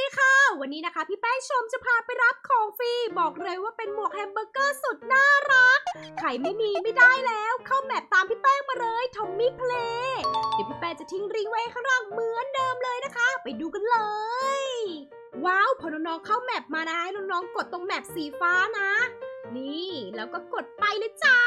ดีค่ะ วันนี้นะคะ พี่แป้งชมจะพาไปรับของฟรี บอกเลยว่าเป็นหมวกแฮมเบอร์เกอร์สุดน่ารักไข่ไม่มีไม่ได้แล้ว เข้าแมปตามพี่แป้งมาเลยทอมมี่เพลย์เดี๋ยวพี่แป้งจะทิ้งริงไว้ข้างล่างเหมือนเดิมเลยนะคะ ไปดูกันเลย ว้าวพอน้องๆเข้าแมปมานะให้น้องๆกดตรงแมปสีฟ้านะ นี่แล้วก็กดไปเลยจ้า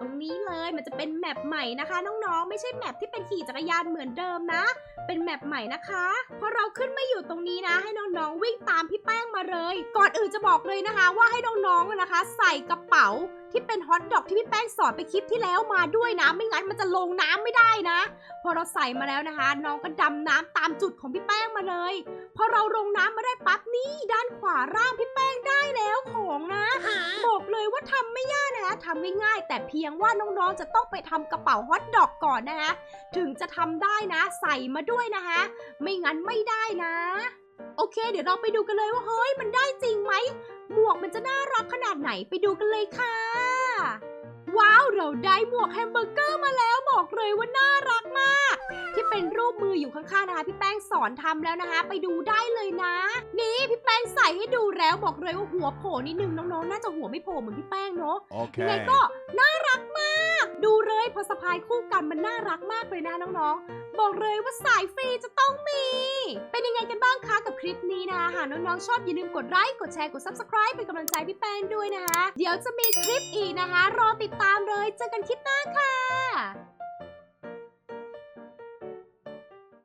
ตรง เลย มันจะเป็นแมปใหม่นะคะน้องๆ ไม่ใช่แมปที่เป็นขี่จักรยานเหมือนเดิมนะ เป็นแมปใหม่นะคะพอเราขึ้นมาอยู่ตรงนี้นะ ให้น้องๆวิ่งตามพี่แป้งมาเลย ก่อนอื่นจะบอกเลยนะคะ ว่าให้น้องๆนะคะ ใส่กระเป๋าที่เป็นฮอตดอกที่พี่แป้งสอนไปคลิปที่แล้วมาด้วยนะ ไม่งั้นมันจะลงน้ำไม่ได้นะ พอเราใส่มาแล้วนะคะ น้องก็ดำน้ำตามจุดของพี่แป้งมาเลย พอเราลงน้ำมาได้ปั๊บนี่ด้านขวาร่างพี่แป้งได้แล้วของนะบอกเลยว่าทำไม่ยากนะคะ ทำง่ายๆ แต่เพียงว่าน้องๆ จะต้องไปทำกระเป๋าฮอตดอกก่อนนะคะ ถึงจะทำได้นะ ใส่มาด้วยนะคะ ไม่งั้นไม่ได้นะ โอเค เดี๋ยวเราไปดูกันเลยว่าเฮ้ยมันได้จริงไหม หมวกมันจะน่ารักขนาดไหนไปดูกันเลยค่ะ ว้าว เราได้หมวกแฮมเบอร์เกอร์มาแล้วบอกเลยว่าน่ารัก เป็นรูปมืออยู่ข้างๆนะคะ พี่แป้งสอนทำแล้วนะคะ ไปดูได้เลยนะ นี่พี่แป้งใส่ให้ดูแล้วบอกเลยว่าหัวโผล่นิดนึงน้องๆ น่าจะหัวไม่โผล่เหมือนพี่แป้งเนาะยังไง Okay. ก็น่ารักมาก ดูเลยพอสะพายคู่กันมันน่ารักมากเลยนะน้องๆ บอกเลยว่าสายฟรีจะต้องมี เป็นยังไงกันบ้างคะกับคลิปนี้นะคะหากน้องๆชอบอย่าลืมกดไลค์กดแชร์กด subscribe เป็นกำลังใจพี่แป้งด้วยนะคะ เดี๋ยวจะมีคลิปอีกนะคะ รอติดตามเลยเจอกันคลิปหน้าค่ะ